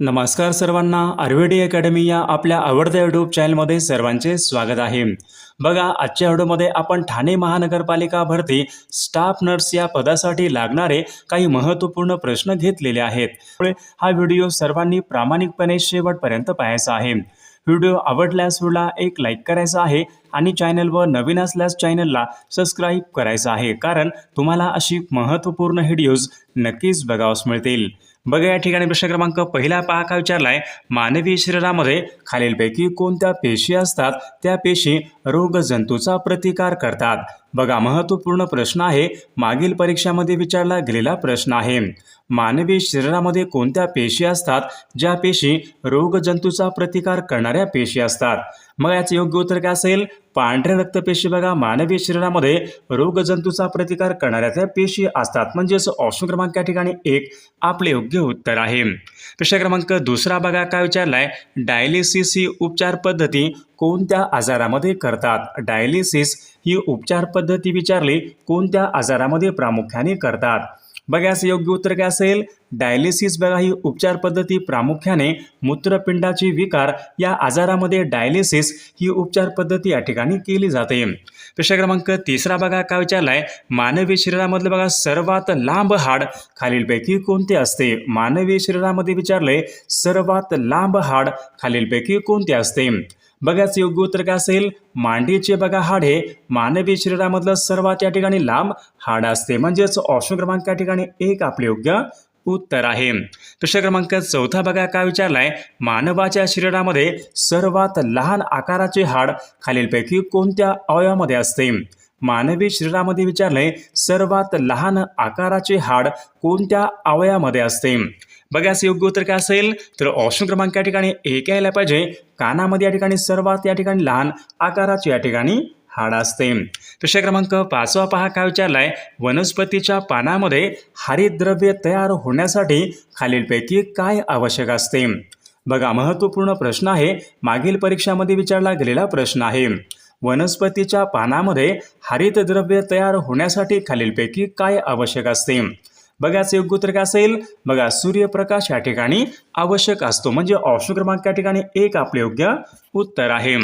नमस्कार सर्वांना आयुर्वेदी अकॅडमी या आपल्या आवडत्या यूट्यूब चॅनलमध्ये सर्वांचे स्वागत आहे. बघा आजच्या व्हिडिओमध्ये आपण ठाणे महानगरपालिका भरती स्टाफ नर्स या पदासाठी लागणारे काही महत्त्वपूर्ण प्रश्न घेतलेले आहेत. त्यामुळे हा व्हिडिओ सर्वांनी प्रामाणिकपणे शेवटपर्यंत पाहायचा आहे. व्हिडिओ आवडल्यास व्हिडिओला एक लाईक करायचा आहे आणि चॅनलवर नवीन असल्यास चॅनलला सबस्क्राईब करायचं आहे. कारण तुम्हाला अशी महत्त्वपूर्ण व्हिडिओज नक्कीच बघावस मिळतील. बघा या ठिकाणी प्रश्न क्रमांक पहिला पहा का विचारलाय? मानवी शरीरामध्ये खालीलपैकी कोणत्या पेशी असतात? त्या पेशी रोगजंतूचा प्रतिकार करतात. बघा महत्त्वपूर्ण प्रश्न आहे. मागील परीक्षामध्ये विचारला गेलेला प्रश्न आहे. मानवी शरीरामध्ये कोणत्या पेशी असतात? ज्या पेशी रोगजंतूचा प्रतिकार करणाऱ्या पेशी असतात. मग याचं योग्य उत्तर काय असेल? पांढऱ्या रक्तपेशी बघा मानवी शरीरामध्ये रोगजंतूचा प्रतिकार करणाऱ्या त्या पेशी असतात. म्हणजेच ऑप्शन क्रमांक या ठिकाणी एक आपले योग्य उत्तर आहे. प्रश्न क्रमांक दुसरा बघा काय विचारलाय? डायलिसिस ही उपचार पद्धती कोणत्या आजारामध्ये करतात? डायलिसिस ही उपचार पद्धती विचारली कोणत्या आजारामध्ये प्रामुख्याने करतात? बघा याचं योग्य उत्तर काय असेल? डायलिसिस बघा ही उपचार पद्धती प्रामुख्याने मूत्रपिंडाची विकार या आजारामध्ये डायलिसिस ही उपचार पद्धती या ठिकाणी केली जाते. प्रश्न क्रमांक तिसरा बघा काय विचारलाय? मानवी शरीरामधलं बघा सर्वात लांब हाड खालीलपैकी कोणते असते? मानवी शरीरामध्ये विचारले सर्वात लांब हाड खालीलपैकी कोणते असते? बघाच योग्य उत्तर काय असेल? मांडीचे बघा हाड. हे मानवी शरीरामधलं सर्वात या ठिकाणी लांब हाड असते. म्हणजेच ऑप्शन क्रमांक या ठिकाणी एक आपले योग्य उत्तर आहे. प्रश्न क्रमांक चौथा बघा काय विचारलाय? मानवाच्या शरीरामध्ये सर्वात लहान आकाराचे हाड खालीलपैकी कोणत्या अवयवामध्ये असते? मानवी शरीरामध्ये विचारले सर्वात लहान आकाराचे हाड कोणत्या अवयामध्ये असते? बघास योग्य उत्तर काय असेल? तर ऑप्शन क्रमांक या ठिकाणी एक यायला पाहिजे. कानामध्ये या ठिकाणी सर्वात या ठिकाणी लहान आकाराचे या ठिकाणी हाड असते. प्रश्न क्रमांक पाचवा पहा काय विचारलाय? वनस्पतीच्या पानामध्ये हरितद्रव्य तयार होण्यासाठी खालीलपैकी काय आवश्यक असते? बघा महत्त्वपूर्ण प्रश्न आहे. मागील परीक्षामध्ये विचारला गेलेला प्रश्न आहे. वनस्पतीच्या पानामध्ये हरितद्रव्य तयार होण्यासाठी खालीलपैकी काय आवश्यक असते? बघाच योग्य उत्तर काय असेल? बघा सूर्यप्रकाश या ठिकाणी आवश्यक असतो. म्हणजे ऑप्शन क्रमांक या ठिकाणी एक आपले योग्य उत्तर आहे.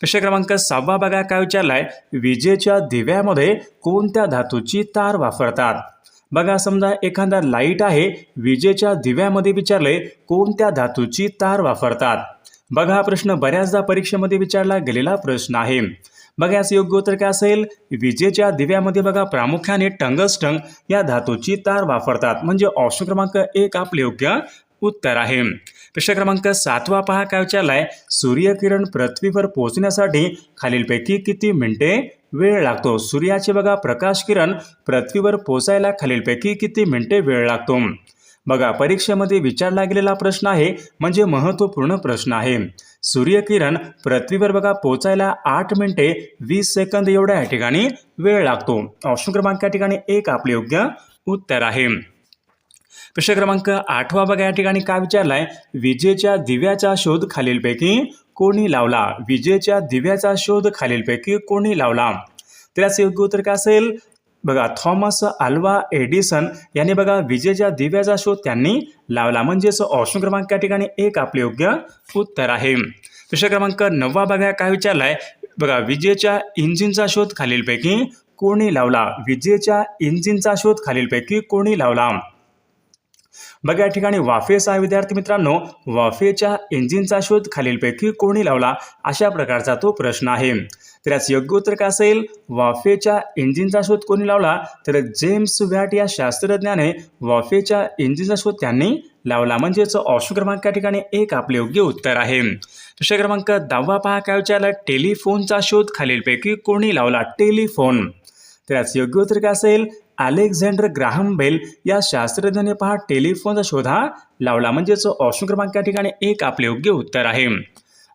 प्रश्न क्रमांक सहावा बघा काय विचारलाय? विजेच्या दिव्यामध्ये कोणत्या धातूची तार वापरतात? बघा समजा एखादा लाइट आहे विजेच्या दिव्यामध्ये विचारले कोणत्या धातूची तार वापरतात? बघा हा प्रश्न बऱ्याचदा परीक्षेमध्ये विचारला गेलेला प्रश्न आहे. बघा याचं योग्य उत्तर काय असेल? विजेच्या दिव्यामध्ये बघा प्रामुख्याने टंगस्टंग या धातूची तार वापरतात. म्हणजे ऑप्शन क्रमांक एक आपले योग्य उत्तर आहे. प्रश्न क्रमांक सातवा पहा काय विचारलाय सूर्यकिरण पृथ्वीवर पोहोचण्यासाठी खालीलपैकी किती मिनिटे वेळ लागतो? सूर्याचे बघा प्रकाश किरण पृथ्वीवर पोचायला खालीलपैकी किती मिनिटे वेळ लागतो? बघा परीक्षेमध्ये विचारला गेलेला प्रश्न आहे म्हणजे महत्त्वपूर्ण प्रश्न आहे. सूर्यकिरण पृथ्वीवर बघा पोचायला आठ मिनिटे वीस सेकंद एवढ्या या ठिकाणी वेळ लागतो. ऑप्शन क्रमांक या ठिकाणी एक आपले योग्य उत्तर आहे. प्रश्न क्रमांक आठवा बघा या ठिकाणी काय विचारलाय? विजेच्या दिव्याचा शोध खालीलपैकी कोणी लावला? विजेच्या दिव्याचा शोध खालीलपैकी कोणी लावला? त्याचं योग्य उत्तर काय असेल? बघा थॉमस अल्वा एडिसन यांनी बघा विजेच्या दिव्याचा शोध त्यांनी लावला म्हणजेच ऑप्शन क्रमांक या ठिकाणी एक आपले योग्य उत्तर आहे. दुसरा क्रमांक नववा बघा काय विचारलाय? बघा विजेच्या इंजिनचा शोध खालीलपैकी कोणी लावला? विजेच्या इंजिनचा शोध खालीलपैकी कोणी लावला? बघा या ठिकाणी वाफेचा विद्यार्थी मित्रांनो. वाफेच्या इंजिनचा शोध खालीलपैकी कोणी लावला? अशा प्रकारचा तो प्रश्न आहे. तर याचं योग्य उत्तर काय असेल? वाफेच्या इंजिनचा शोध कोणी लावला? तर जेम्स व्हॅट या शास्त्रज्ञाने वाफेच्या इंजिनचा शोध त्यांनी लावला. म्हणजेच ऑप्शन क्रमांक या ठिकाणी एक आपले योग्य उत्तर आहे. प्रश्न क्रमांक दहावा पहा काय विचारला? टेलिफोनचा शोध खालीलपैकी कोणी लावला? टेलिफोन. तर याचं योग्य उत्तर काय असेल? अलेक्झांडर ग्राहम बेल या शास्त्रज्ञाने पहा टेलिफोनचा शोध हा लावला. म्हणजेच ऑप्शन क्रमांक या ठिकाणी एक आपले योग्य उत्तर आहे.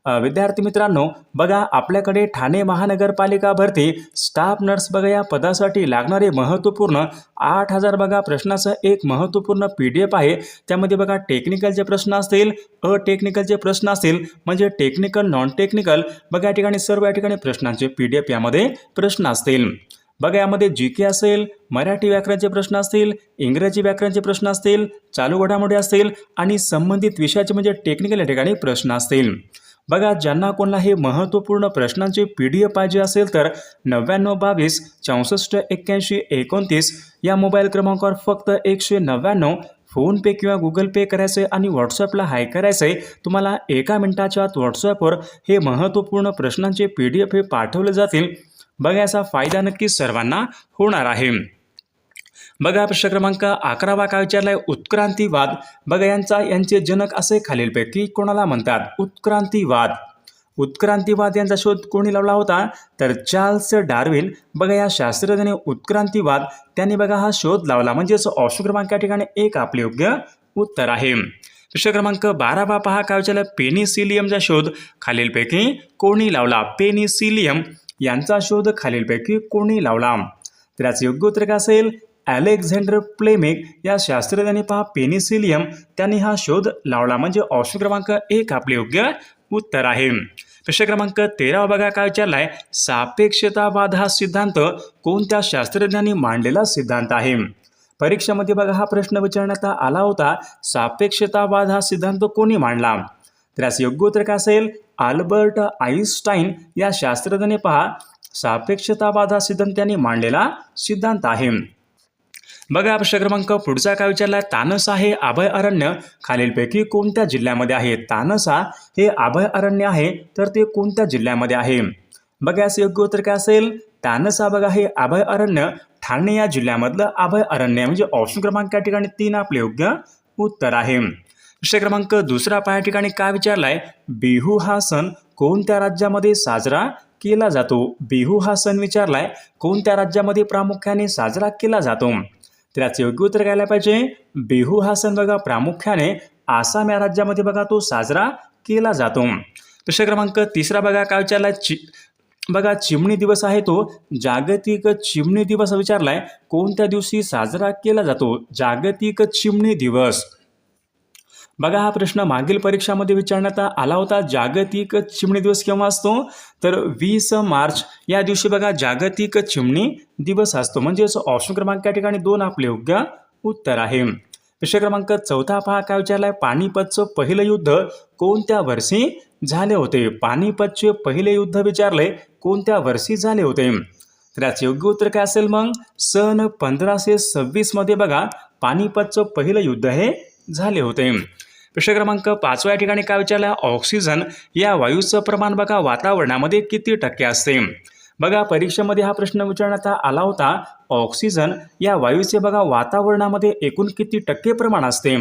विद्यार्थी मित्रांनो बघा आपल्याकडे ठाणे महानगरपालिका भरती स्टाफ नर्स बघा या पदासाठी लागणारे महत्त्वपूर्ण आठ हजार बघा प्रश्नाचं एक महत्त्वपूर्ण पी डी एफ आहे. त्यामध्ये बघा टेक्निकलचे प्रश्न असतील अटेक्निकलचे प्रश्न असतील म्हणजे टेक्निकल नॉन टेक्निकल बघा या ठिकाणी सर्व या ठिकाणी प्रश्नांचे पी डी एफ यामध्ये प्रश्न असतील. बघा यामध्ये जी के असेल मराठी व्याकरणाचे प्रश्न असतील इंग्रजी व्याकरणाचे प्रश्न असतील चालू घडामोडी असतील आणि संबंधित विषयाचे म्हणजे टेक्निकल या ठिकाणी प्रश्न असतील. बघा ज्यांना कोणाला हे महत्त्वपूर्ण प्रश्नांचे पी डी एफ पाहिजे असेल तर नव्याण्णव बावीस चौसष्ट एक्क्याऐंशी एकोणतीस या मोबाईल क्रमांकावर फक्त एकशे नव्याण्णव फोनपे किंवा गुगल पे करायचं आहे आणि व्हॉट्सअपला हाय करायचं आहे तुम्हाला एका मिनिटाच्या आत व्हॉट्सअपवर हे महत्त्वपूर्ण प्रश्नांचे पी डी एफ हे पाठवले जातील. बघा याचा फायदा नक्की सर्वांना होणार आहे. बघा प्रश्न क्रमांक अकरावा काय विचारलाय? उत्क्रांतीवाद. बघा यांचा यांचे जनक असे खालीलपैकी कोणाला म्हणतात? उत्क्रांतीवाद. उत्क्रांतीवाद यांचा शोध कोणी लावला होता? तर चार्ल्स डार्विन. बघा या शास्त्रज्ञाने उत्क्रांतीवाद त्यांनी बघा हा शोध लावला. म्हणजेच ऑप्शन क्रमांक या ठिकाणी एक आपले योग्य उत्तर आहे. प्रश्न क्रमांक बारावा पहा काय विचारलं? पेनिसिलियमचा शोध खालीलपैकी कोणी लावला? पेनिसिलियम यांचा शोध खालीलपैकी कोणी लावला? तर याचं योग्य उत्तर काय असेल? अलेक्झांडर प्लेमेक या शास्त्रज्ञाने पहा पेनिसिलियम त्यांनी हा शोध लावला. म्हणजे ऑप्शन क्रमांक एक आपले योग्य उत्तर आहे. प्रश्न क्रमांक तेरा बघा काय विचारलाय सापेक्षतावाद हा सिद्धांत कोणत्या शास्त्रज्ञांनी मांडलेला सिद्धांत आहे? परीक्षेमध्ये बघा हा प्रश्न विचारण्यात आला होता. सापेक्षतावाद हा सिद्धांत कोणी मांडला? तर याचं योग्य उत्तर काय असेल? आल्बर्ट आईन्स्टाईन या शास्त्रज्ञाने पहा सापेक्षतावाद हा सिद्धांत त्यांनी मांडलेला सिद्धांत आहे. बघा प्रश्न क्रमांक पुढचा काय विचारला तानसा हे अभय अरण्य खालीलपैकी कोणत्या जिल्ह्यामध्ये आहे? तानसा हे अभय अरण्य आहे तर ते कोणत्या जिल्ह्यामध्ये आहे? बघा याचं योग्य उत्तर काय असेल? तानसा बघा हे अभय अरण्य ठाणे या जिल्ह्यामधलं अभय अरण्य म्हणजे ऑप्शन क्रमांक या ठिकाणी तीन आपले योग्य उत्तर आहे. प्रश्न क्रमांक दुसरा पाया ठिकाणी काय विचारलाय? बिहू हा सण कोणत्या राज्यामध्ये साजरा केला जातो? बिहू हा सण विचारलाय कोणत्या राज्यामध्ये प्रामुख्याने साजरा केला जातो? त्याचं योग्य उत्तर घ्यायला पाहिजे. बिहू हा सण बघा प्रामुख्याने आसाम या राज्यामध्ये बघा तो साजरा केला जातो. प्रश्न क्रमांक तिसरा बघा काय विचारलाय? चि बघा चिमणी दिवस आहे तो. जागतिक चिमणी दिवस विचारलाय. कोणत्या दिवशी साजरा केला जातो? जागतिक चिमणी दिवस. बघा हा प्रश्न मागील परीक्षामध्ये विचारण्यात आला होता. जागतिक चिमणी दिवस केव्हा असतो? तर वीस मार्च या दिवशी बघा जागतिक चिमणी दिवस असतो. म्हणजेच ऑप्शन क्रमांक या ठिकाणी दोन आपले योग्य उत्तर आहे. प्रश्न क्रमांक चौथा पहा काय विचारलाय? पानिपतचं पहिलं युद्ध कोणत्या वर्षी झाले होते? पानिपतचे पहिले युद्ध विचारले कोणत्या वर्षी झाले होते? तर याचं योग्य उत्तर काय असेल मग? सन पंधराशे सव्वीसमध्ये बघा पानिपतचं पहिलं युद्ध हे झाले होते. प्रश्न क्रमांक पाचव्या ठिकाणी काय विचारलं? ऑक्सिजन या वायूचं प्रमाण बघा वातावरणामध्ये किती टक्के असते. बघा परीक्षेमध्ये हा प्रश्न विचारण्यात आला होता. ऑक्सिजन या वायूचे बघा वातावरणामध्ये एकूण किती टक्के प्रमाण असते?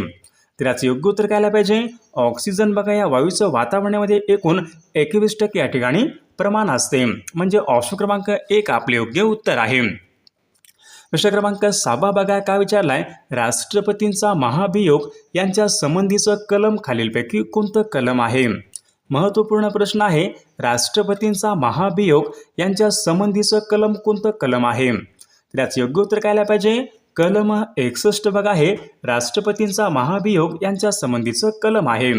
तर याचं योग्य उत्तर काय पाहिजे? ऑक्सिजन बघा या वायूचं वातावरणामध्ये एकूण एकवीस टक्के या ठिकाणी प्रमाण असते. म्हणजे ऑप्शन क्रमांक एक आपले योग्य उत्तर आहे. प्रश्न क्रमांक सहावा बघा काय विचारलाय? राष्ट्रपतींचा महाभियोग यांच्या संबंधीचं कलम खालीलपैकी कोणतं कलम आहे? महत्त्वपूर्ण प्रश्न आहे राष्ट्रपतींचा महाभियोग यांच्या संबंधीचं कलम कोणतं कलम आहे? त्याचं योग्य उत्तर काय आलं पाहिजे? कलम एकसष्ट बघा आहे राष्ट्रपतींचा महाभियोग यांच्या संबंधीचं कलम आहे.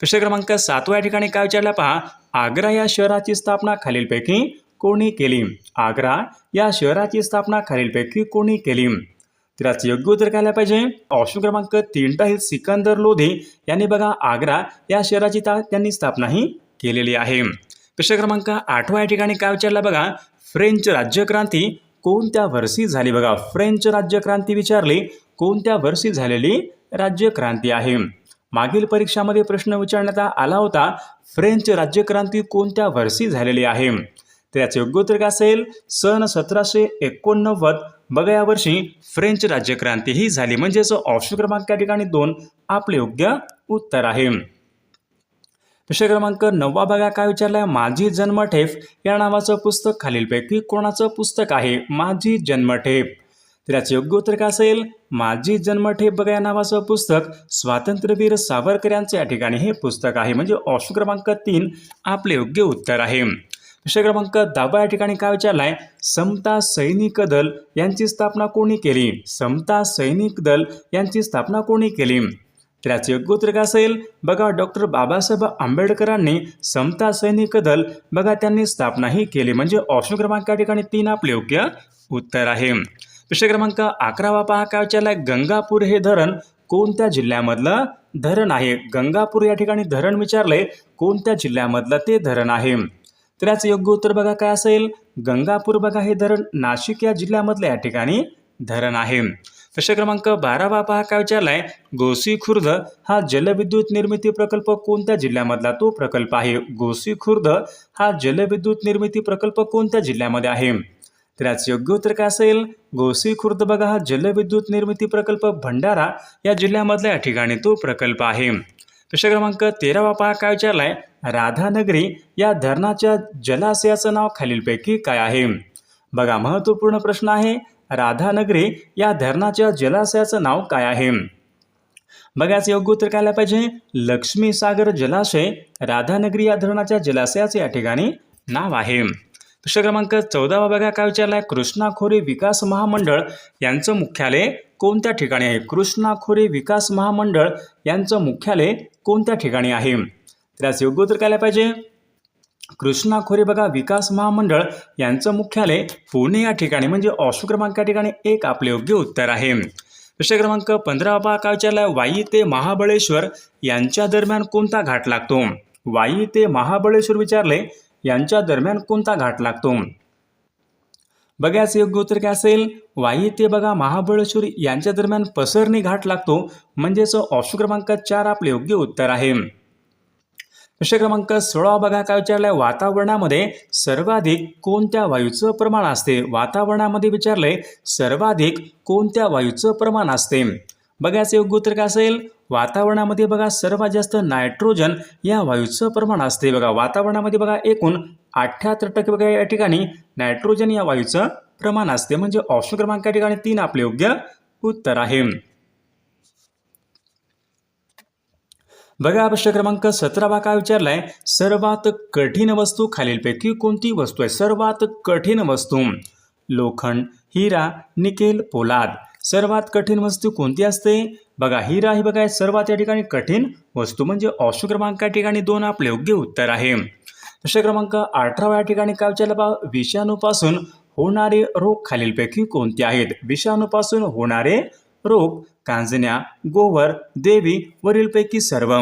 प्रश्न क्रमांक सातव्या ठिकाणी काय विचारला पहा? आग्रा या शहराची स्थापना खालीलपैकी कोणी केली? आग्रा या शहराची स्थापना खालीलपैकी कोणी केली? तर याचं योग्य उत्तर काय पाहिजे. ऑप्शन क्रमांक तीनटा हे सिकंदर लोधी. यांनी बघा आग्रा या शहराची ता त्यांनी स्थापना ही केलेली आहे. प्रश्न क्रमांक आठव्या या ठिकाणी काय विचारला बघा? फ्रेंच राज्यक्रांती. कोणत्या वर्षी झाली बघा? फ्रेंच राज्यक्रांती विचारली. कोणत्या वर्षी झालेली राज्यक्रांती आहे? मागील परीक्षामध्ये प्रश्न विचारण्यात आला होता. फ्रेंच राज्यक्रांती कोणत्या वर्षी झालेली आहे? त्याचं योग्य उत्तर काय असेल सन सतराशे एकोणनव्वद. बघा यावर्षी फ्रेंच राज्यक्रांती ही झाली. म्हणजेच ऑप्शन क्रमांक या ठिकाणी दोन आपले योग्य उत्तर आहे. प्रश्न क्रमांक नववा बघा काय विचारलाय? माझी जन्मठेप. या नावाचं पुस्तक खालीलपैकी कोणाचं पुस्तक आहे? माझी जन्मठेप. तर याचं योग्य उत्तर काय असेल? माझी जन्मठेप बघा या नावाचं पुस्तक. स्वातंत्र्यवीर सावरकर यांचं या ठिकाणी हे पुस्तक आहे. म्हणजे ऑप्शन क्रमांक तीन आपले योग्य उत्तर आहे. प्रश्न क्रमांक दहावा या ठिकाणी काय विचारलाय? समता सैनिक दल यांची स्थापना कोणी केली? समता सैनिक दल यांची स्थापना कोणी केली? तर याचे योग्य उत्तर काय असेल? बघा डॉक्टर बाबासाहेब आंबेडकरांनी समता सैनिक दल बघा त्यांनी स्थापनाही केली. म्हणजे ऑप्शन क्रमांक या ठिकाणी तीन आपले योग्य उत्तर आहे. प्रश्न क्रमांक अकरावा पहा काय विचारलाय? गंगापूर हे धरण कोणत्या जिल्ह्यामधलं धरण आहे? गंगापूर या ठिकाणी धरण विचारलंय कोणत्या जिल्ह्यामधलं ते धरण आहे? तर याचं योग्य उत्तर बघा काय असेल? गंगापूर बघा हे धरण नाशिक या जिल्ह्यामधलं या ठिकाणी धरण आहे. प्रश्न क्रमांक बारावा पहा काय विचारलाय? गोसी खुर्द हा जलविद्युत निर्मिती प्रकल्प कोणत्या जिल्ह्यामधला तो प्रकल्प आहे? गोसी खुर्द हा जलविद्युत निर्मिती प्रकल्प कोणत्या जिल्ह्यामध्ये आहे? तर याचं योग्य उत्तर काय असेल? गोसी खुर्द बघा हा जलविद्युत निर्मिती प्रकल्प भंडारा या जिल्ह्यामधल्या या ठिकाणी तो प्रकल्प आहे. प्रश्न क्रमांक तेरावा पहा काय विचारलाय? राधानगरी या धरणाच्या जलाशयाचं नाव खालीलपैकी काय आहे? बघा महत्त्वपूर्ण प्रश्न आहे राधानगरी या धरणाच्या जलाशयाचं नाव काय आहे? बघाच योग्य उत्तर काय पाहिजे? लक्ष्मी सागर जलाशय राधानगरी या धरणाच्या जलाशयाचे या ठिकाणी नाव आहे. प्रश्न क्रमांक चौदावा बघा काय विचारलाय? कृष्णा खोरे विकास महामंडळ यांचं मुख्यालय कोणत्या ठिकाणी आहे? कृष्णा खोरे विकास महामंडळ यांचं मुख्यालय कोणत्या ठिकाणी आहे? तर याचं योग्य उत्तर काय पाहिजे? कृष्णा खोरे बघा विकास महामंडळ यांचं मुख्यालय पुणे या ठिकाणी म्हणजे ऑप्शन क्रमांक या ठिकाणी एक आपले योग्य उत्तर आहे. प्रश्न क्रमांक पंधरा बा काय विचारलाय? वाई ते महाबळेश्वर यांच्या दरम्यान कोणता घाट लागतो? वाई ते महाबळेश्वर विचारले यांच्या दरम्यान कोणता घाट लागतो? बघायचं योग्य उत्तर काय असेल? वाई ते बघा महाबळेश्वर यांच्या दरम्यान पसरणी घाट लागतो. म्हणजेच ऑप्शन क्रमांक चार आपले योग्य उत्तर आहे. प्रश्न क्रमांक सोळा बघा काय विचारलंय? वातावरणामध्ये सर्वाधिक कोणत्या वायूचं प्रमाण असते? वातावरणामध्ये विचारलंय सर्वाधिक कोणत्या वायूचं प्रमाण असते? बघायचं योग्य उत्तर काय असेल? वातावरणामध्ये बघा सर्वात जास्त नायट्रोजन या वायूचं प्रमाण असते. बघा वातावरणामध्ये बघा एकूण अठ्ठ्याहत्तर टक्के बघा या ठिकाणी नायट्रोजन या वायूचं प्रमाण असते. म्हणजे ऑप्शन क्रमांक या ठिकाणी तीन आपले योग्य उत्तर आहे. बघा प्रश्न क्रमांक सतरावा काय विचारलाय? सर्वात कठीण वस्तू खालीलपैकी कोणती वस्तू आहे? सर्वात कठीण वस्तू. लोखंड हिरा निकेल पोलाद. सर्वात कठीण वस्तू कोणती असते? बघा हिरा ही बघा सर्वात या ठिकाणी कठीण वस्तू. म्हणजे ऑप्शन क्रमांक या ठिकाणी दोन आपले योग्य उत्तर आहे. प्रश्न क्रमांक अठराव्या या ठिकाणी काय बा विषाणूपासून होणारे रोग खालीलपैकी कोणते आहेत? विषाणूपासून होणारे रोग कांजण्या गोवर देवी वरीलपैकी सर्व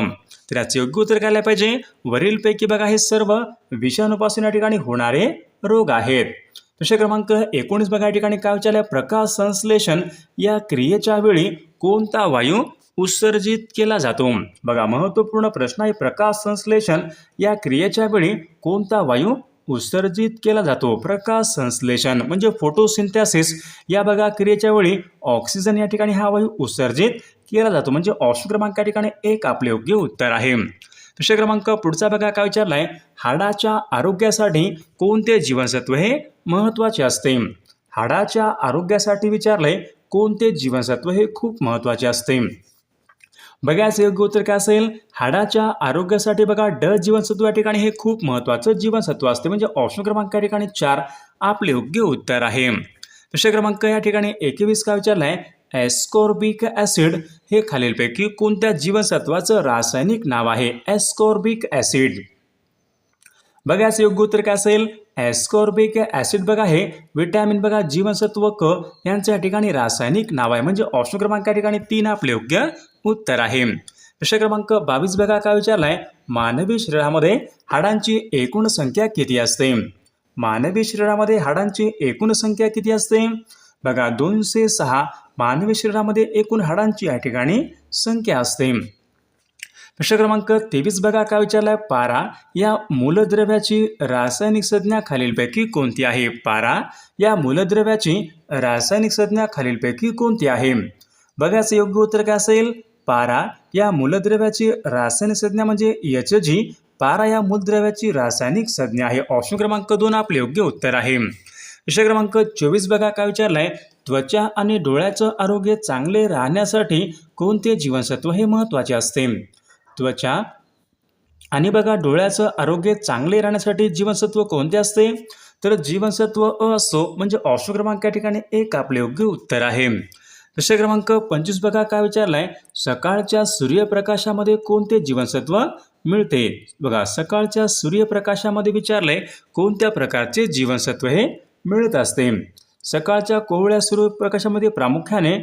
तर याचे योग्य उत्तर काय पाहिजे? वरीलपैकी बघा हे सर्व विषाणूपासून या ठिकाणी होणारे रोग आहेत. प्रश्न क्रमांक एकोणीस बघा या ठिकाणी काय विचारलं? प्रकाश संश्लेषण या क्रियेच्या वेळी कोणता वायू उत्सर्जित केला जातो. बघा महत्त्वपूर्ण प्रश्न आहे प्रकाश संश्लेषण या क्रियेच्या वेळी कोणता वायू उत्सर्जित केला जातो? प्रकाश संश्लेषण म्हणजे फोटोसिंथॅसिस. या बघा क्रियेच्या वेळी ऑक्सिजन या ठिकाणी हा वायू उत्सर्जित केला जातो. म्हणजे ऑप्शन क्रमांक या ठिकाणी एक आपले योग्य उत्तर आहे. विषय क्रमांक पुढचा बघा काय विचारलाय? हाडाच्या आरोग्यासाठी कोणते जीवनसत्व हे महत्त्वाचे असते? हाडाच्या आरोग्यासाठी विचारलंय कोणते जीवनसत्व हे खूप महत्त्वाचे असते? बघायचं योग्य उत्तर काय असेल? हाडाच्या आरोग्यासाठी बघा ड जीवनसत्व या ठिकाणी हे खूप महत्त्वाचं जीवनसत्व असते. म्हणजे ऑप्शन क्रमांक या ठिकाणी चार आपले योग्य उत्तर आहे. प्रश्न क्रमांक या ठिकाणी एकवीस काय विचारलाय? एस्कॉर्बिक ॲसिड हे खालीलपैकी कोणत्या जीवनसत्वाचं रासायनिक नाव आहे? एस्कॉर्बिक ॲसिड बघायचं योग्य उत्तर काय असेल? ॲस्कॉर्बिक ॲसिड बघा हे विटॅमिन बघा जीवनसत्व क यांच्या ठिकाणी रासायनिक नाव आहे. म्हणजे ऑप्शन क्रमांक या ठिकाणी तीन आपले योग्य उत्तर आहे. प्रश्न क्रमांक बावीस बघा काय विचारलाय? मानवी शरीरामध्ये हाडांची एकूण संख्या किती असते? मानवी शरीरामध्ये हाडांची एकूण संख्या किती असते? बघा दोनशे सहा मानवी शरीरामध्ये एकूण हाडांची या ठिकाणी संख्या असते. प्रश्न क्रमांक तेवीस बघा काय विचारलाय. पारा या मूलद्रव्याची रासायनिक संज्ञा खालीलपैकी कोणती आहे? पारा या मूलद्रव्याची रासायनिक संज्ञा खालीलपैकी कोणती आहे? बघायचं योग्य उत्तर काय असेल? पारा या मूलद्रव्याची रासायनिक संज्ञा म्हणजे एच जी पारा या मूलद्रव्याची रासायनिक संज्ञा आहे. ऑप्शन क्रमांक दोन आपले योग्य उत्तर आहे. विषय क्रमांक चोवीस बघा काय विचारलाय? त्वचा आणि डोळ्याचं आरोग्य चांगले राहण्यासाठी कोणते जीवनसत्व हे महत्त्वाचे असते? त्वचा आणि बघा डोळ्याचं आरोग्य चांगले राहण्यासाठी जीवनसत्व कोणते असते? तर जीवनसत्व अ असो म्हणजे ऑप्शन क्रमांक या ठिकाणी एक आपले योग्य उत्तर आहे. प्रश्न क्रमांक पंचवीस बघा काय विचारलाय? सकाळच्या सूर्यप्रकाशामध्ये कोणते जीवनसत्व मिळते? बघा सकाळच्या सूर्यप्रकाशामध्ये विचारले कोणत्या प्रकारचे जीवनसत्व हे मिळत असते? सकाळच्या कोवळ्या सूर्यप्रकाशामध्ये प्रामुख्याने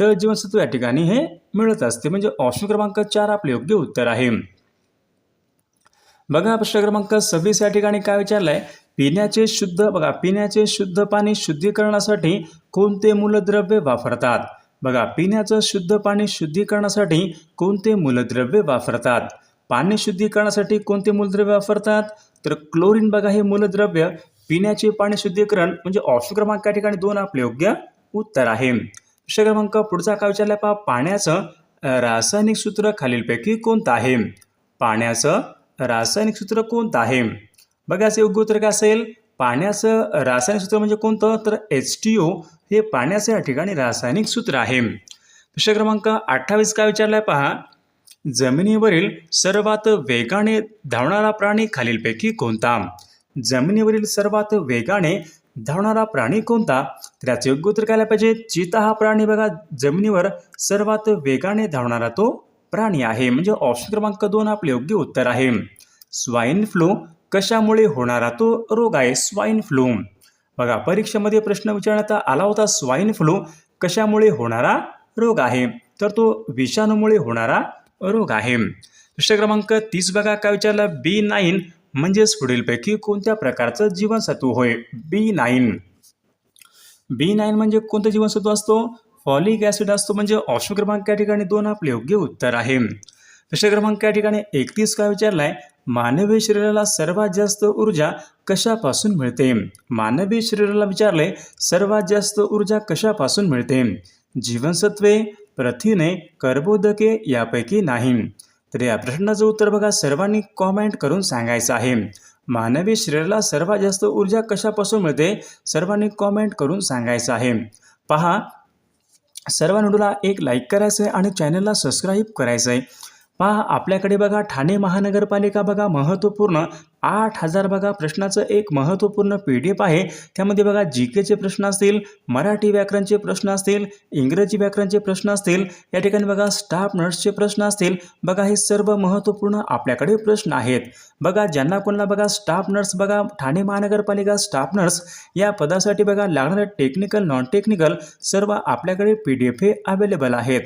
ड जीवनसत्व या ठिकाणी हे मिळत असते. म्हणजे ऑप्शन क्रमांक चार आपले योग्य उत्तर आहे. बघा प्रश्न क्रमांक सव्वीस या ठिकाणी काय विचारलंय? पिण्याचे शुद्ध बघा पिण्याचे शुद्ध पाणी शुद्धीकरणासाठी कोणते मूलद्रव्य वापरतात? बघा पिण्याचं शुद्ध पाणी शुद्धीकरणासाठी कोणते मूलद्रव्य वापरतात? पाणी शुद्धीकरणासाठी कोणते मूलद्रव्य वापरतात? तर क्लोरीन बघा हे मूलद्रव्य पिण्याचे पाणी शुद्धीकरण म्हणजे ऑप्शन क्रमांक या ठिकाणी दोन आपले योग्य उत्तर आहे. प्रश्न क्रमांक पुढचा काय विचारलाय पहा पाण्याचं रासायनिक सूत्र खालीलपैकी कोणतं आहे? पाण्याचं रासायनिक सूत्र कोणतं आहे? बघा योग्य उत्तर काय असेल? पाण्याचं रासायनिक सूत्र म्हणजे कोणतं? तर एच टी ओ हे पाण्याचं या ठिकाणी रासायनिक सूत्र आहे. प्रश्न क्रमांक अठ्ठावीस काय विचारलाय पहा? जमिनीवरील सर्वात वेगाने धावणारा प्राणी खालीलपैकी कोणता? जमिनीवरील सर्वात वेगाने धावणारा प्राणी कोणता? त्याचं योग्य उत्तर करायला पाहिजे? चिता हा प्राणी बघा जमिनीवर सर्वात वेगाने धावणारा तो प्राणी आहे. म्हणजे ऑप्शन क्रमांक दोन आपले योग्य उत्तर आहे. स्वाईन फ्लू कशामुळे होणारा तो रोग आहे? स्वाईन फ्लू बघा परीक्षेमध्ये प्रश्न विचारण्यात आला होता स्वाईन फ्लू कशामुळे होणारा रोग आहे? तर तो विषाणूमुळे होणारा रोग आहे. प्रश्न क्रमांक तीस बघा काय विचारलं? बी नाईन म्हणजेच पुढीलपैकी कोणत्या प्रकारचं जीवनसत्व होय? बी नाईन बी नाईन म्हणजे कोणतं जीवनसत्व असतो? फॉलिक ॲसिड असतो म्हणजे ऑप्शन क्रमांक या ठिकाणी दोन आपले योग्य उत्तर आहे. प्रश्न क्रमांक या ठिकाणी एकतीस काय विचारलाय? मानवी शरीराला सर्वात जास्त ऊर्जा कशापासून मिळते? मानवी शरीराला विचारले सर्वात जास्त ऊर्जा कशापासून मिळते? जीवनसत्वे प्रथिने कर्बोदके यापैकी नाही. तर या प्रश्नाचं उत्तर बघा सर्वांनी कॉमेंट करून सांगायचं आहे. मानवी शरीराला सर्वात जास्त ऊर्जा कशापासून मिळते? सर्वांनी कॉमेंट करून सांगायचं आहे. पहा सर्व व्हिडिओला एक लाईक करायचं आहे आणि चॅनलला सबस्क्राईब करायचं आहे पहा आपल्याकडे बघा ठाणे महानगरपालिका बघा महत्त्वपूर्ण आठ हजार बघा प्रश्नाचं एक महत्त्वपूर्ण पी डी एफ आहे. त्यामध्ये बघा जी केचे प्रश्न असतील मराठी व्याकरणचे प्रश्न असतील इंग्रजी व्याकरणचे प्रश्न असतील या ठिकाणी बघा स्टाफ नर्सचे प्रश्न असतील. बघा हे सर्व महत्त्वपूर्ण आपल्याकडे प्रश्न आहेत. बघा ज्यांना कोणाला बघा स्टाफ नर्स बघा ठाणे महानगरपालिका स्टाफ नर्स या पदासाठी बघा लागणारे टेक्निकल नॉन टेक्निकल सर्व आपल्याकडे पी डी एफ हे अवेलेबल आहेत.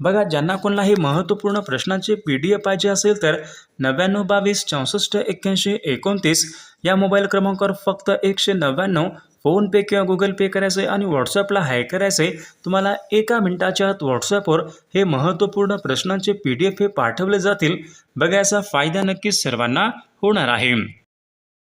बघा ज्यांना कोणाला हे महत्त्वपूर्ण प्रश्नांचे पी डी एफ पाहिजे असेल तर नव्याण्णव बावीस चौसष्ट एक्क्याऐंशी एकोणतीस या मोबाईल क्रमांकावर फक्त एकशे नव्याण्णव फोनपे किंवा गुगल पे करायचं आहे आणि व्हॉट्सअपला हाय करायचं. आहे तुम्हाला एका मिनिटाच्या आत व्हॉट्सअपवर हे महत्त्वपूर्ण प्रश्नांचे पी डी एफ हे पाठवले जातील. बघा याचा फायदा नक्कीच सर्वांना होणार आहे.